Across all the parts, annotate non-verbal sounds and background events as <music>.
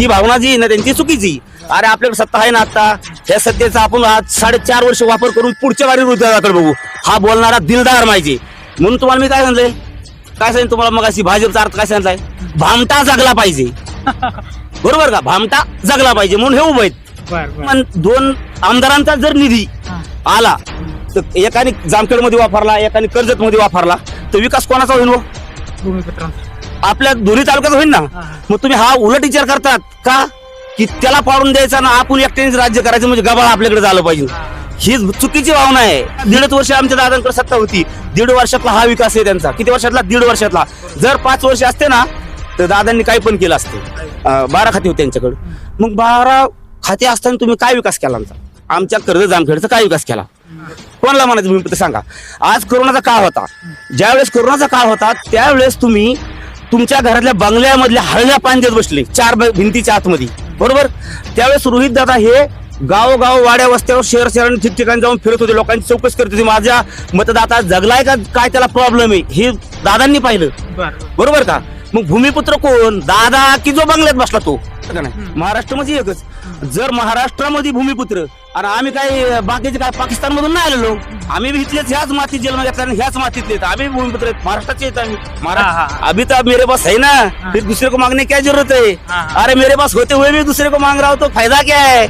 ही भावना जी आहे ना त्यांची चुकीची अरे आपल्याकडे सत्ता आहे ना आता. ह्या सत्तेचा आपण आज साडेचार वर्ष वापर करून पुढच्या वारी हृदयाकडे बघू. हा बोलणारा दिलदार माहिती म्हणून तुम्हाला मी काय सांगलंय काय सांगितलं तुम्हाला मग अशी भाजपचा अर्थ काय सांगितलाय भामटा जगला पाहिजे. <laughs> बरोबर का? भामटा जगला पाहिजे म्हणून हे उभं आहेत. पण दोन आमदारांचा जर निधी आला तर एकाने जामखेडमध्ये वापरला एकाने कर्जत मध्ये वापरला तर विकास कोणाचा होईल? भूमिपुत्रांचा. आपल्या दोन्ही तालुक्यात होईल ना? मग तुम्ही हा उलट विचार करतात का? की त्याला पाडून द्यायचा ना आपण एकट्यानेच राज्य करायचं म्हणजे गबाळ आपल्याकडे झालं पाहिजे. ही चुकीची भावना आहे. दीडच वर्ष आमच्या दादांकडे सत्ता होती. दीड वर्षातला हा विकास आहे त्यांचा. किती वर्षातला? दीड वर्षातला. जर पाच वर्ष असते ना तर दादांनी काही पण केलं असतं. बारा खाते होते त्यांच्याकडे. मग बारा खाते असताना तुम्ही काय विकास केला आमचा? आमच्या कर्ज जामखेडचा काय विकास केला? कोणाला म्हणायचं? ते सांगा. आज कोरोनाचा काळ होता. ज्यावेळेस कोरोनाचा काळ होता त्यावेळेस तुम्ही तुमच्या घरातल्या बंगल्यामधल्या हळल्या पांजेत बसले चार भिंतीच्या आतमध्ये. बरोबर? त्यावेळेस रोहित दादा हे गावोगाव वाड्या वस्त्यावर शहर शहर ठिकठिकाणी जाऊन फिरत होते. लोकांची चौकशी करत होते. माझ्या मतदाता जगलाय का? काय त्याला प्रॉब्लेम आहे? हे दादांनी पाहिलं. बर. बरोबर का? मग भूमिपुत्र कोण? दादा की जो बंगल्यात बसला तो? का नाही? महाराष्ट्रामध्ये एकच. जर महाराष्ट्रामध्ये भूमिपुत्र आणि आम्ही काय बाकीचे काय पाकिस्तान मधून नाही आलेलो आम्ही इथलेच ह्याच मातीत जन्म घेतला आणि ह्याच मातीतले. आम्ही भूमिपुत्र. महाराष्ट्राचे आहेत आम्ही. महाराष्ट्र. अभी तो मेरे पास है ना? फिर दूसरे को मांगने क्या जरूरत है. अरे मेरे पास होते हुए भी दूसरे को मांग रहा हूं तो फायदा क्या है?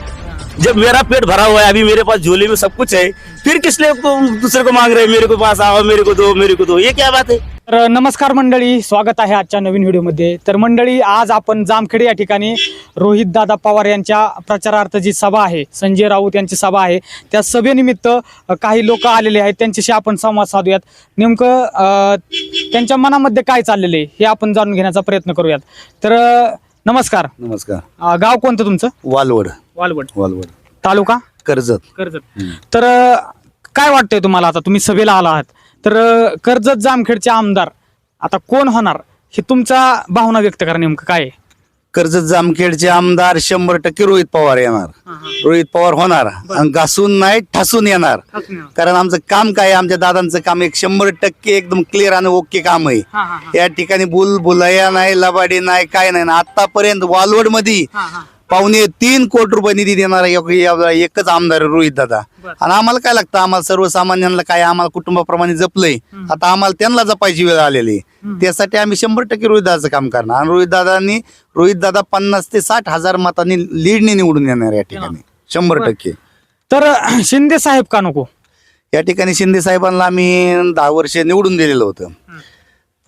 जब मेरा पेट भरा हुआ है अभी मेरे पास झोले में सब कुछ है फिर किस लिए को दूसरे को मांग रहे मेरे को पास आओ मेरे को दो मेरे को दो। ये क्या बात है? तर नमस्कार मंडळी स्वागत आहे आजच्या नवीन व्हिडिओमध्ये. तर मंडळी आज आपण जामखेड या ठिकाणी रोहित दादा पवार यांच्या प्रचारार्थ जी सभा आहे. संजय राऊत यांची सभा आहे. त्या सभेनिमित्त काही लोक आलेले आहेत. त्यांच्याशी आपण संवाद साधूयात. नेमकं त्यांच्या मनामध्ये काय चाललेलं आहे हे आपण जाणून घेण्याचा प्रयत्न करूयात. तर नमस्कार. नमस्कार. गाव कोणतं तुमचं? वालवड. वालवड. वालवड. तालुका? कर्जत. कर्जत. तर काय वाटतंय तुम्हाला आता? तुम्ही सभेला आला आहात तर कर्जत जामखेडचे आमदार आता कोण होणार? हे तुमचा भावना व्यक्त करा नेमकं काय आहे? कर्जत जामखेडचे आमदार शंभर टक्के रोहित पवार येणार. रोहित पवार होणार. आणि घासून नाही ठासून येणार. कारण आमचं काम काय आहे? आमच्या दादांचं काम एक शंभर टक्के एकदम क्लिअर आणि ओके काम आहे. हा, हा, हा. या ठिकाणी बुल बुलया नाही लबाडी नाही काय नाही. आतापर्यंत वालवडमध्ये हा, हा. पावणे तीन कोटी रुपये निधी देणारा एक- या- एकच आमदार रोहित दादा. बरं. आणि आम्हाला काय लागतं? आम्हाला सर्वसामान्यांना काय आम्हाला कुटुंबाप्रमाणे जपलंय आता आम्हाला त्यांना जपायची वेळ आलेली आहे. त्यासाठी आम्ही शंभर टक्के रोहित दादाचं काम करणार. आणि रोहित दादांनी रोहित दादा पन्नास ते साठ हजार मतांनी लीडने निवडून येणार या ठिकाणी. शंभर टक्के. तर शिंदे साहेब का नको? या ठिकाणी शिंदे साहेबांना आम्ही दहा वर्ष निवडून दिलेलं होतं.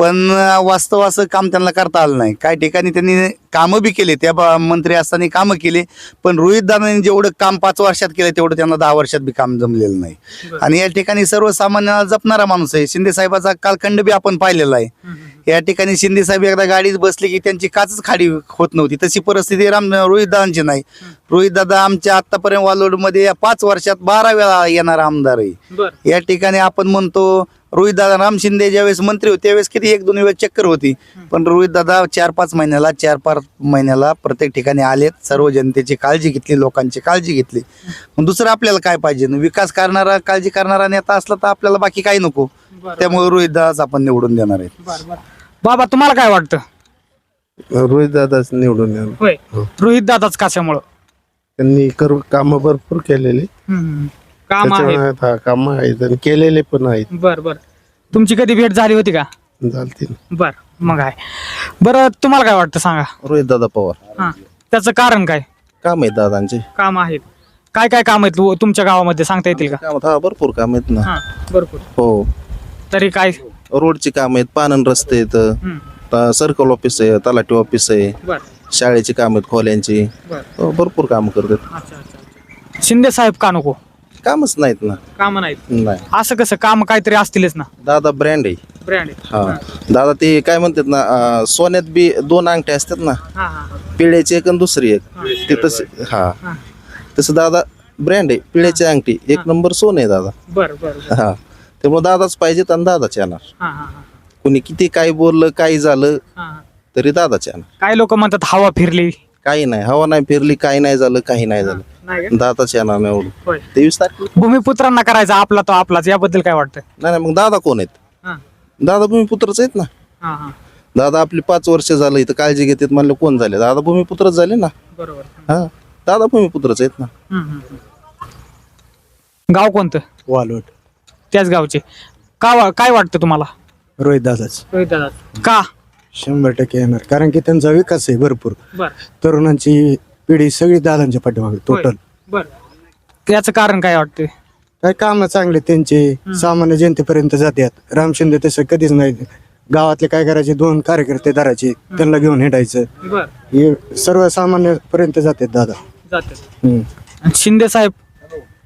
पण वास्तव असं काम त्यांना करता आलं नाही. काही ठिकाणी त्यांनी कामं बी केले त्या मंत्री असताना कामं केले पण रोहित दादांनी जेवढं काम पाच वर्षात केलं तेवढं त्यांना दहा वर्षात बी काम जमलेलं नाही. आणि या ठिकाणी सर्वसामान्यांना जपणारा माणूस आहे. शिंदे साहेबाचा कालखंड बी आपण पाहिलेला आहे. या ठिकाणी शिंदे साहेब एकदा गाडीत बसले की त्यांची काचच खाडी होत नव्हती. तशी परिस्थिती राम रोहित दादांची नाही. रोहित दादा आमच्या आतापर्यंत वालोडमध्ये या पाच वर्षात बारा वेळा येणारा आमदार आहे. या ठिकाणी आपण म्हणतो रोहित दादा राम शिंदे ज्यावेळेस मंत्री होते त्यावेळेस किती एक दोन वेळेस चक्कर होती. पण रोहित दादा चार पाच महिन्याला चार पाच महिन्याला प्रत्येक ठिकाणी आलेत. सर्व जनतेची काळजी घेतली लोकांची काळजी घेतली. मग दुसरं आपल्याला काय पाहिजे? विकास करणारा काळजी करणारा नेता असला तर आपल्याला बाकी काही नको. त्यामुळे रोहित दादाच आपण निवडून देणार आहे. बाबा तुम्हाला काय वाटतं? रोहित दादाच निवडून येणार. होय. रोहित दादाच कशामुळं? त्यांनी कर काम भरपूर केलेले. काम आहे त्याच्यामुळे हा काम आहेत आणि केलेले पण आहेत. बर बर. तुमची कधी भेट झाली होती का? चालतील बर मग आहे. बरं तुम्हाला काय वाटतं सांगा? रोहित दादा पवार. हा. त्याचं कारण काय? काम आहेत दादांचे. काम आहेत. काय काय काम आहेत? तुमच्या गावामध्ये सांगता येतील का? हा भरपूर काम आहेत ना. हा भरपूर. हो. तरी काय? रोडची काम आहेत पानन रस्ते आहेत. हम्म, त- सर्कल ऑफिस आहे तलाठी ऑफिस आहे. बर. शाळेची काम आहेत खोल्यांची. बर. हो, भरपूर काम करतात. अच्छा अच्छा शिंदे साहेब का नको? कामच नाहीत ना. काम नाहीत. नाही. असं कसं काम काहीतरी असतीलच ना? दादा ब्रँड आहे. ब्रँड हा. दादा ते काय म्हणतात ना अं, सोन्यात बी दोन अंगठ्या असतात ना हा हा पिळ्याची एक आणि दुसरी एक. ते तसे हा. हा. तसं दादा ब्रँड आहे पिळ्याची अंगठी. एक नंबर सोन आहे दादा. बर बर बर. हा. त्यामुळे दादाच पाहिजेत आणि दादाच येणार. हा हा हा. कुणी किती काय बोललं काही झालं हा. तरी दादाच येणार. काय लोक म्हणतात हवा फिरली? काही नाही हवा नाही फिरली काही नाही झालं काही नाही झालं. नाही का? दादाच येणार होय. तेवीस तारखेला. भूमिपुत्रांना करायचा आपला तो आपलाच याबद्दल काय वाटतं नाही नाही मग दादा कोण आहेत? हा. दादा भूमिपुत्रच आहेत ना? हा हा. दादा आपली पाच वर्ष झालं इथं काळजी घेतात म्हणलं कोण झाले? दादा भूमिपुत्रच झाले ना? बरोबर. हा. दादा भूमिपुत्रच आहेत ना? गाव कोणतं? वालोट. त्याच गावचे. का वा- काय वाटतं तुम्हाला? रोहित दादाच का? शंभर टक्के येणार. कारण की त्यांचा विकास आहे भरपूर. बर. तरुणांची पिढी सगळी दादांच्या पाठीमागे टोटल बर. याचं कारण काय वाटतं काय काम चांगले त्यांचे. सामान्य जनतेपर्यंत जातात राम शिंदे तसं कधीच नाही. गावातले काय करायचे? दोन कार्यकर्ते धरायचे त्यांना घेऊन हिंडायचं. बर. हे सर्वसामान्य पर्यंत जातात दादा. जाते. हम्म. शिंदे साहेब?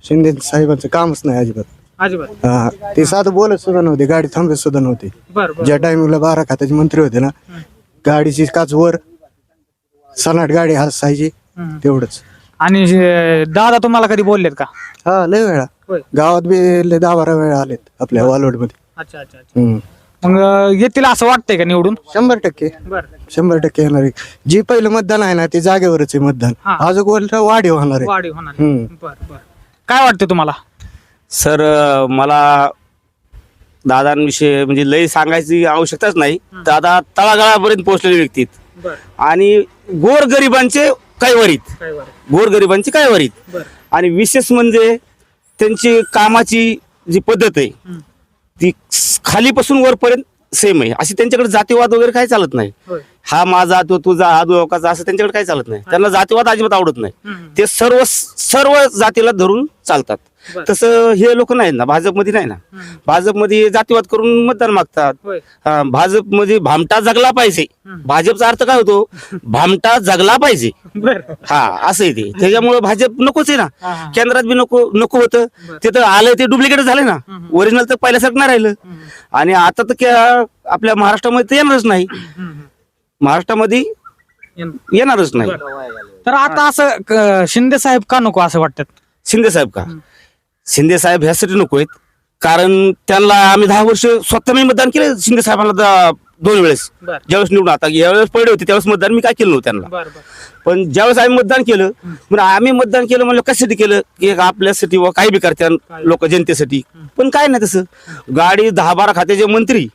शिंदे साहेबांचं कामच नाही अजिबात. अजिबात. हा ते साधं बोलत सुद्धा नव्हते गाडी थांबत सुद्धा नव्हती. बर ज्या टायमिंगला बारा खात्याचे मंत्री होते ना गाडीची काच वर सनाट गाडी हसायची तेवढंच. आणि अं, दादा तुम्हाला कधी बोललेत का? हा लय वेळा. होय. गावात बी लय दहा बारा वेळा आलेत आपल्या वालोडमध्ये अच्छा अच्छा अच्छा. हम्म. मग अं, येतील असं वाटतंय का निवडून? शंभर टक्के. बर. शंभर टक्के येणार आहे. जे पहिलं मतदान आहे ना ते जागेवरच आहे मतदान. हा. वाढीव होणार आहे. वाढीव होणार हम्म. बर बर. काय वाटतं तुम्हाला? सर मला दादांविषयी म्हणजे लय सांगायची आवश्यकताच नाही. दादा तळागाळापर्यंत पोहोचलेले व्यक्ती आहेत. बर. आणि गोरगरिबांचे कैवरीत. गोरगरिबांची कैवरीत. बर. आणि विशेष म्हणजे त्यांची कामाची जी पद्धत आहे ती खालीपासून वरपर्यंत सेम आहे. अशी त्यांच्याकडे जातीवाद वगैरे काही चालत नाही. हा माझा तो तुझा हा दुकाचा असं त्यांच्याकडे काही चालत नाही. त्यांना जातीवाद अजिबात आवडत नाही. ते सर्व सर्व जातीला धरून चालतात. तसं हे लोक नाहीत ना भाजपमध्ये नाही ना. भाजपमध्ये जातीवाद करून मतदान मागतात. हा, भाजपमध्ये भामटा जगला पाहिजे. भाजपचा अर्थ काय होतो? भामटा जगला पाहिजे. बर. हा असं आहे ते. त्याच्यामुळे भाजप नकोच आहे ना. केंद्रात बी नको नको होतं. ते तर आलं ते डुप्लिकेट झाले ना. ओरिजिनल तर पहिल्यासारखं नाही राहिलं. आणि आता तर क्या- आपल्या महाराष्ट्रामध्ये तर येणारच नाही. महाराष्ट्रामध्ये येणारच नाही. तर आता असं क- शिंदे साहेब का नको असं वाटतात? शिंदे साहेब का? शिंदे साहेब ह्यासाठी नको आहेत. कारण त्यांना आम्ही दहा वर्ष स्वतः मी मतदान केलं शिंदे साहेबांना दा- दोन वेळेस. बर. ज्यावेळेस निवडून आता यावेळेस पडले होते त्यावेळेस मतदान मी काय केलं नव्हतं त्यांना. बर बर. पण ज्यावेळेस आम्ही मतदान केलं म्हणजे आम्ही मतदान केलं म्हणलं कशासाठी केलं? की आपल्यासाठी व काही बी करत्या लोक जनतेसाठी. पण काय नाही तसं. गाडी दहा बारा खात्याचे मंत्री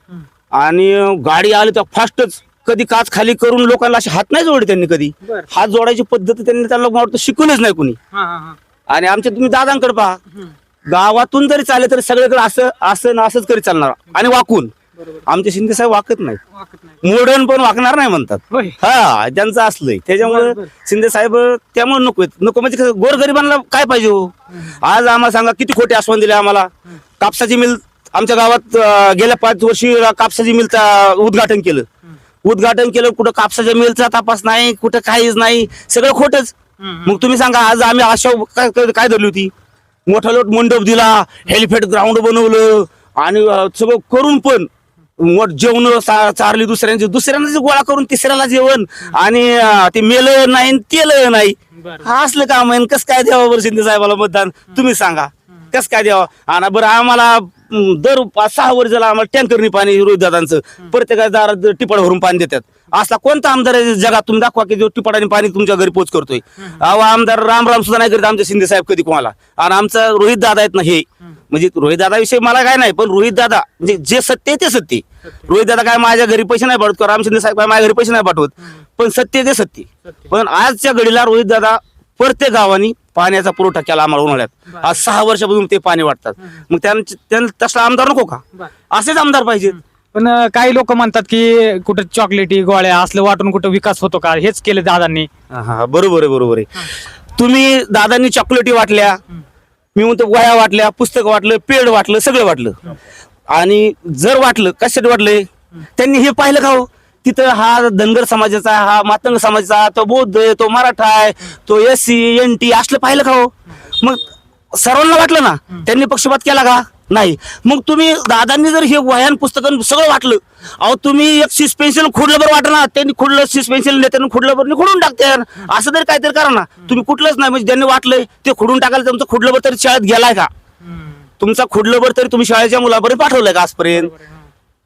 आणि गाडी आली तर फास्टच कधी काच खाली करून लोकांना असे हात नाही जोडले त्यांनी कधी. बर. हात जोडायची पद्धत त्यांनी त्यांना मला वाटतं शिकवलंच नाही कोणी. हा हा हा. आणि आमच्या तुम्ही दादांकडे पहा. गावातून जरी चालले तरी सगळीकडे असं असं ना असंच करीत चालणार. आणि वाकून. आमचे शिंदे साहेब वाकत नाही मोडर्न पण वाकणार नाही म्हणतात. हा त्यांचं असलंय. त्याच्यामुळे शिंदे साहेब त्यामुळे नको. नको म्हणजे कसं गोरगरिबांना काय पाहिजे हो? आज आम्हाला सांगा किती खोटे आश्वासन दिले आम्हाला. कापसाची मिल आमच्या गावात गेल्या पाच वर्षी कापसाची मिलचं उद्घाटन केलं. उद्घाटन केलं कुठं कापसाच्या मिलचा तपास नाही कुठं काहीच नाही. सगळं खोटच. मग तुम्ही सांगा आज आम्ही आशा काय धरली होती? मोठा लोट मंडप दिला हेलिपॅड ग्राउंड बनवलं आणि सगळं करून पण मोठ जेवण चारली दुसऱ्यांची. दुसऱ्यांना गोळा करून तिसऱ्याला जेवण. आणि ते मेलं नाही तेलं नाही. हा असलं काम आहे कस काय बरं शिंदे साहेबाला मतदान? तुम्ही सांगा. कस काय द्यावं? आणि बरं आम्हाला दर पाच सहा वर झाला आम्हाला टँकरनी पाणी रोहित दादांचं. प्रत्येका दारात टिपड भरून पाणी देतात. असला कोणता आमदार आहे जगात तुम्ही दाखवा की जो टिपडाने पाणी तुमच्या घरी पोच करतोय. अहो आमदार राम राम सुद्धा नाही करत आमचे शिंदे साहेब कधी कोणाला. आणि आमचा रोहित दादा आहेत ना हे. म्हणजे रोहित दादा विषयी मला काय नाही पण रोहित दादा म्हणजे जे सत्य आहे ते सत्य. रोहित दादा काय माझ्या घरी पैसे नाही पाठवत राम शिंदे साहेब काय माझ्या घरी पैसे नाही पाठवत. पण सत्य ते सत्य पण आजच्या घडीला रोहित दादा प्रत्येक गावानी पाण्याचा पुरवठा केला आम्हाला उन्हाळ्यात. आज सहा वर्षापासून ते पाणी वाटतात. मग त्यांचे त्यांना तसला आमदार नको का? असेच आमदार पाहिजेत पण अं, काही लोक म्हणतात की कुठं चॉकलेटी गोळ्या असलं वाटून कुठं विकास होतो का? हेच केलं दादांनी. हा, हा बरोबर आहे बरोबर आहे. तुम्ही दादांनी चॉकलेटी वाटल्या मी म्हणतो वह्या वाटल्या पुस्तक वाटलं पेड वाटलं सगळं वाटलं. आणि जर वाटलं कशासाठी वाटलंय? त्यांनी हे पाहिलं का हो? तिथं हा धनगर समाजाचा हा मातंग समाजाचा तो बौद्ध आहे तो मराठा आहे तो एस सी एन टी असलं पाहिलं का हो? मग सर्वांना वाटलं ना? त्यांनी पक्षपात केला का? नाही. मग तुम्ही दादांनी जर हे वह्यान पुस्तकं सगळं वाटलं अहो तुम्ही एक शिस पेन्सिल खोडलं बरं वाटलं ना त्यांनी खोडलं शिस पेन्सिल नेत्यांनी खोडलं बरं खोडून टाकते. असं तरी काहीतरी करा ना. तुम्ही कुठलंच नाही म्हणजे ज्यांनी वाटलंय ते खोडून टाकायला तुमचं खोडलं बरं तरी शाळेत गेलाय का? तुमचा खोडलं बरं तरी तुम्ही शाळेच्या मुलापर्यंत पाठवलंय का आजपर्यंत?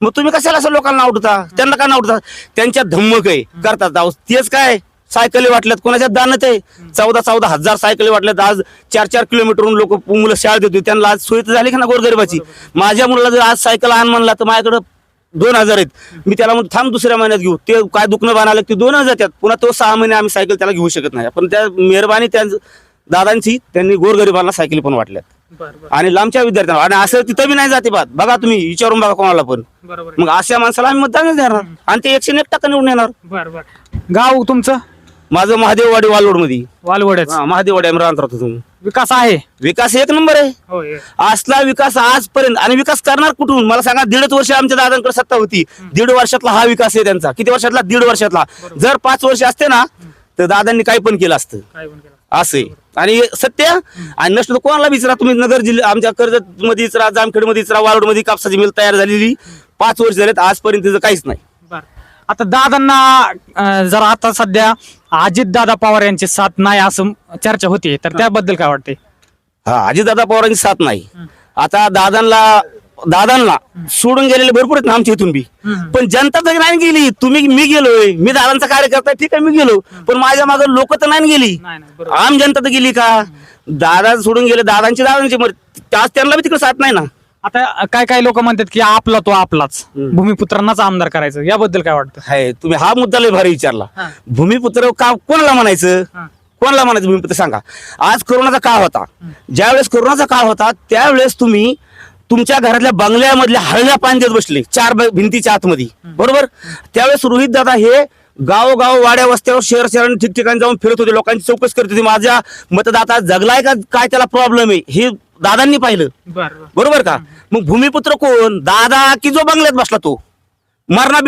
मग तुम्ही कशाला असं लोकांना आवडता? त्यांना काय आवडता? त्यांच्या धम्मक आहे. करतात अहो तेच काय? सायकली वाटल्यात कोणाच्या दानत आहे? चौदा चौदा हजार सायकली वाटल्यात. आज चार चार किलोमीटरहून लोक मुलं शाळेत देतो त्यांना आज सोयी तर झाली का ना गोरगरिबाची? माझ्या मुलाला जर आज सायकल आण म्हणला तर माझ्याकडं दोन हजार आहेत. मी त्याला म्हणतो थांब दुसऱ्या महिन्यात घेऊ. ते काय दुखणं बाणालं ते दोन हजार त्यात पुन्हा तो सहा महिने आम्ही सायकल त्याला घेऊ शकत नाही. पण त्या मेहरबानी त्या दादांची त्यांनी गोरगरिबांना सायकली पण वाटल्यात. आणि लांबच्या विद्यार्थ्यांना आणि असं तिथं बी नाही जाते बात. बघा तुम्ही विचारून बघा कोणाला पण. बरोबर मग अशा माणसाला आम्ही मतदानच देणार. आणि ते एकशे एक टक्का निवडून येणार. बर बर. गाव तुमचं? माझं महादेववाडी वालोडमध्ये वालवडच महादेववाडी अमरावती राहतो तुम्ही. विकास आहे? विकास एक नंबर आहे. होय असला विकास आजपर्यंत आणि विकास करणार कुठून? मला सांगा दीडच वर्ष आमच्या दादांकडे सत्ता होती. दीड वर्षातला हा विकास आहे त्यांचा. किती वर्षातला? दीड वर्षातला. जर पाच वर्ष असते ना तर दादांनी काही पण केलं असतं. काय पण असे आणि सत्य आणि नसलं तर कोणाला विचारा तुम्ही नगर जिल्हा आमच्या कर्जत मध्ये विचारा जामखेडमध्ये विचारा वालोडमध्ये कापसाची मिल तयार झालेली पाच वर्ष झालेत आजपर्यंत त्याचं काहीच नाही. आता दादांना अं, जरा आता सध्या अजित दादा पवार यांची साथ नाही असं चर्चा होती तर त्याबद्दल काय वाटते हा अजितदादा पवारांची साथ नाही. आता दादांना दादांना सोडून गेलेले भरपूर आहेत ना आमच्या इथून बी. पण जनता तर नाही गेली. तुम्ही मी गेलोय. मी दादांचा कार्यकर्ता ठीक आहे मी गेलो. पण माझ्या मागे लोक तर नाही गेली. आम जनता तर गेली का? दादा सोडून गेले दादांची दादांची त्याच त्यांना बी तिकडे साथ नाही ना. आता काय काय लोक म्हणतात की आपला तो आपलाच. भूमिपुत्रांनाच आमदार करायचं. याबद्दल काय वाटतं? हाय तुम्ही हा मुद्दा लय भारी विचारला. भूमिपुत्र का कोणाला म्हणायचं. कोणाला म्हणायचं भूमिपुत्र सांगा. आज कोरोनाचा काळ होता. ज्यावेळेस कोरोनाचा काळ होता त्यावेळेस तुम्ही तुमच्या घरातल्या बंगल्यामधल्या हळव्या पाणी देत बसले चार भिंतीच्या आतमध्ये. बरोबर? त्यावेळेस रोहित दादा हे गावोगाव वाड्या वस्त्यावर शहर शहरांनी ठिकठिकाणी जाऊन फिरत होते लोकांची चौकशी करत होते. माझ्या मतदाता जगलाय का काय त्याला प्रॉब्लेम आहे? हे दादांनी पाहिलं. बर. बरोबर का? मग भूमिपुत्र कोण? दादा की जो बंगल्यात बसला तो? मरणा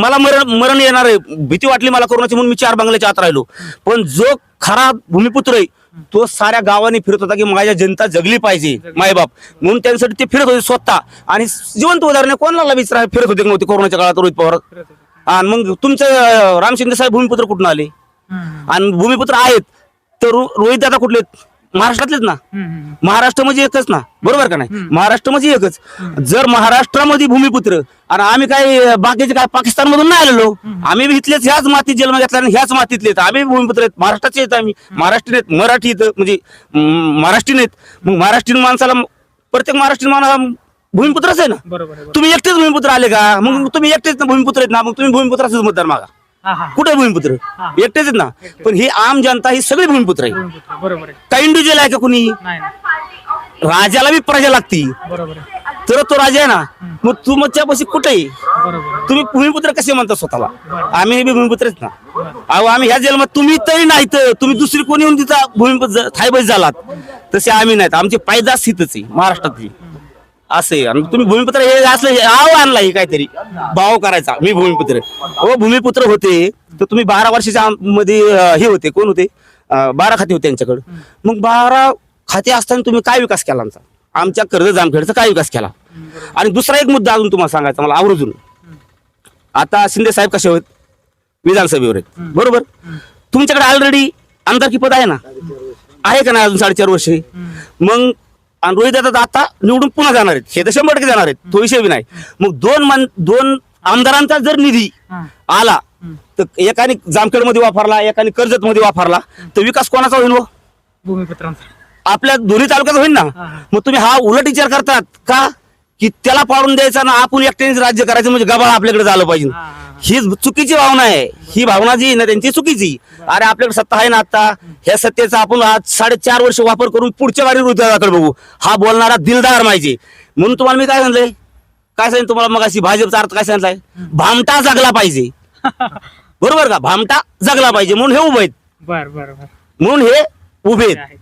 मला मरण मरण येणार आहे. भीती वाटली मला कोरोनाची म्हणून मी चार बंगल्याच्या आत राहिलो. पण जो खरा भूमिपुत्र आहे तो साऱ्या गावाने फिरत होता की माझ्या जनता जगली पाहिजे मायबाप म्हणून त्यांच्यासाठी ते फिरत होते स्वतः. आणि जिवंत उदाहरण कोणाला विचारा फिरत होते नव्हते कोरोनाच्या काळात रोहित पवार. आणि मग तुमचे राम शिंदे साहेब भूमिपुत्र कुठून आले? आणि भूमिपुत्र आहेत. तर रोहित दादा कुठले आहेत? महाराष्ट्रातलेच ना. महाराष्ट्र म्हणजे एकच ना. बरोबर का नाही? महाराष्ट्र म्हणजे एकच. जर महाराष्ट्रामध्ये भूमिपुत्र आणि आम्ही काय बाकीचे काय पाकिस्तान मधून नाही आलेलो आम्ही इथलेच ह्याच मातीत जन्म घेतला आणि ह्याच मातीतले आहेत. आम्ही भूमिपुत्र आहेत. महाराष्ट्राचे आहेत आम्ही. महाराष्ट्रीयन आहेत. मराठी म्हणजे महाराष्ट्रीयन आहेत. मग महाराष्ट्रीयन माणसाला प्रत्येक महाराष्ट्रीयन माणसाला भूमिपुत्रच आहे ना. तुम्ही एकटेच भूमिपुत्र आले का? मग तुम्ही एकटेच ना भूमिपुत्र आहेत ना. मग तुम्ही भूमिपुत्राच मतदार मागा. कुठे भूमिपुत्र? एकटेच आहेत ना? पण ही आम जनता ही सगळी भूमिपुत्र आहे. बरोबर आहे. काही इंडिव्हिज्युअल आहे का कुणी? नाही नाही. राजाला बी प्रजा लागती. बरोबर आहे. तर तो राजा आहे ना? मग तू मच्छापाशी कुठे बरोबर आहे. तुम्ही भूमिपुत्र कसे म्हणता स्वतःला? आम्ही बी भूमिपुत्रच ना? अहो आम्ही ह्या जन्मात तुम्ही तरी नाही तर तुम्ही दुसरी कोणी येऊन तिथं भूमिपुत्र थायबस झालात? तसे आम्ही नाहीत. आमची पायदास हितच आहे महाराष्ट्रातली. असे आणि तुम्ही भूमिपुत्र हे असलं हे आव आणला हे काहीतरी. भाव करायचा. मी भूमिपुत्र. हो भूमिपुत्र होते. तर तुम्ही बारा वर्षाच्या मध्ये हे होते. कोण होते? बारा खाते होते त्यांच्याकडे मग बारा खाते असताना तुम्ही काय विकास केला आमचा? आमच्या कर्ज जामखेडचा काय विकास केला? आणि दुसरा एक मुद्दा अजून तुम्हाला सांगायचा मला आवर्जून. आता शिंदे साहेब कसे आहेत विधानसभेवर आहेत. बरोबर? तुमच्याकडे ऑलरेडी आमदारकी पद आहे ना? आहे का नाही अजून साडेचार वर्ष? मग आणि रोहित दादा आता निवडून पुन्हा जाणार आहेत. हे तर शंभर टक्के जाणार आहेत. तो विषय बी नाही. मग दोन मन दोन आमदारांचा जर निधी आला तर एकाने जामखेडमध्ये वापरला एकाने कर्जत मध्ये वापरला तर विकास कोणाचा होईल हो? भूमिपुत्रांचा. आपल्या दोन्ही तालुक्यात होईल ना? मग तुम्ही हा उलट विचार करतात का? की त्याला पाडून द्यायचा ना आपण एकट्यानेच राज्य करायचं म्हणजे गबाळ आपल्याकडे झालं पाहिजे. ही चुकीची भावना आहे. ही भावना जी आहे ना त्यांची चुकीची. अरे आपल्याकडे सत्ता आहे ना आता. ह्या सत्तेचा आपण आज साडेचार वर्ष वापर करून पुढच्या वारी हृदयाकडे बघू. हा बोलणारा दिलदार पाहिजे म्हणून तुम्हाला मी काय सांगितलंय काय सांगितलं तुम्हाला मग अशी भाजपचा अर्थ काय सांगितलाय? भामटा जगला पाहिजे. बरोबर का? भामटा जगला पाहिजे. म्हणून हे उभे आहेत. म्हणून हे उभे आहेत.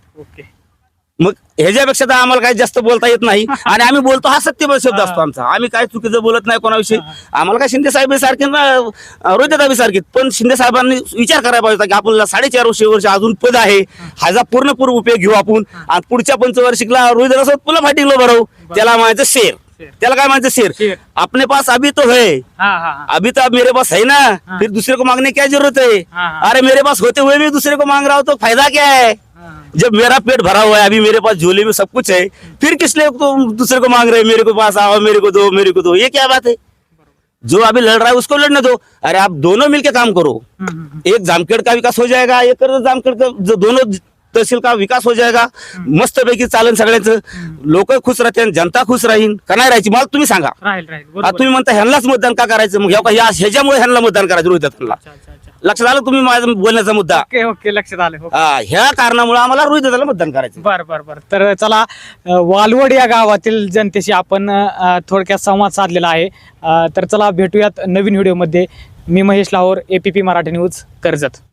मग ह्याच्यापेक्षा तर आम्हाला काही जास्त बोलता येत नाही. आणि आम्ही बोलतो हा सत्य शब्द असतो आमचा. आम्ही काय चुकीचं बोलत नाही कोणाविषयी. आम्हाला काय शिंदे साहेब सारखे रोहित दादा सारखे पण शिंदे साहेबांनी विचार करायला पाहिजे की आपल्याला साडेचार वर्ष वर्ष अजून पद आहे. ह्याचा पूर्णपूर उपयोग घेऊ आपण. आणि पुढच्या पंचवार्षिकला रोहित पुन्हा फायटिंग भरवू त्याला म्हणायचं शेर. त्याला काय म्हणायचं शेर. अपने पास अभी तो है. अभी तो मेरे पास है ना. फिर दूसरे को मांगने की क्या जरूरत है? हाँ, हाँ। अरे मेरे पास होते हुए भी दूसरे को मांग रहा हो तो फायदा क्या है हा. जब मेरा पेट भरा हुआ है अभी मेरे पास झोले में सब कुछ है फिर किस लिए तुम दूसरे को मांग रहे हो? मेरे को पास आओ मेरे को दो मेरे को दो। ये क्या बात है? जो अभी लड़ रहा है उसको लड़ने दो। अरे आप दोनों मिलके काम करो। एक जामखेड़ का विकास हो जाएगा एक कर जामखेड़ का जो दोनों तहसील का विकास हो जाएगा। मस्तपैकी चालेल सगळ्यांचं। लोक खुश राहतील जनता खुश राहील। का नाही राहायची? मला तुम्ही सांगा। आता. तुम्ही म्हणता ह्यांनाच मतदान का करायचं? मग ह्या- ह्या- ह्याच्यामुळे ह्यांना मतदान करायचं रोहित लक्षात आलं तुम्ही माझा बोलण्याचा मुद्दा? ओके ओके लक्षात आलं हो. हा, ह्या कारणामुळे आम्हाला रोहित दादाला मतदान करायचं. बर बर बर. तर चला अ, वालवड या गावातील जनतेशी आपण अ, थोडक्यात संवाद साधलेला आहे. अ, तर चला भेटूयात नवीन व्हिडिओमध्ये. मी महेश लाहोर एपीपी मराठी न्यूज कर्जत.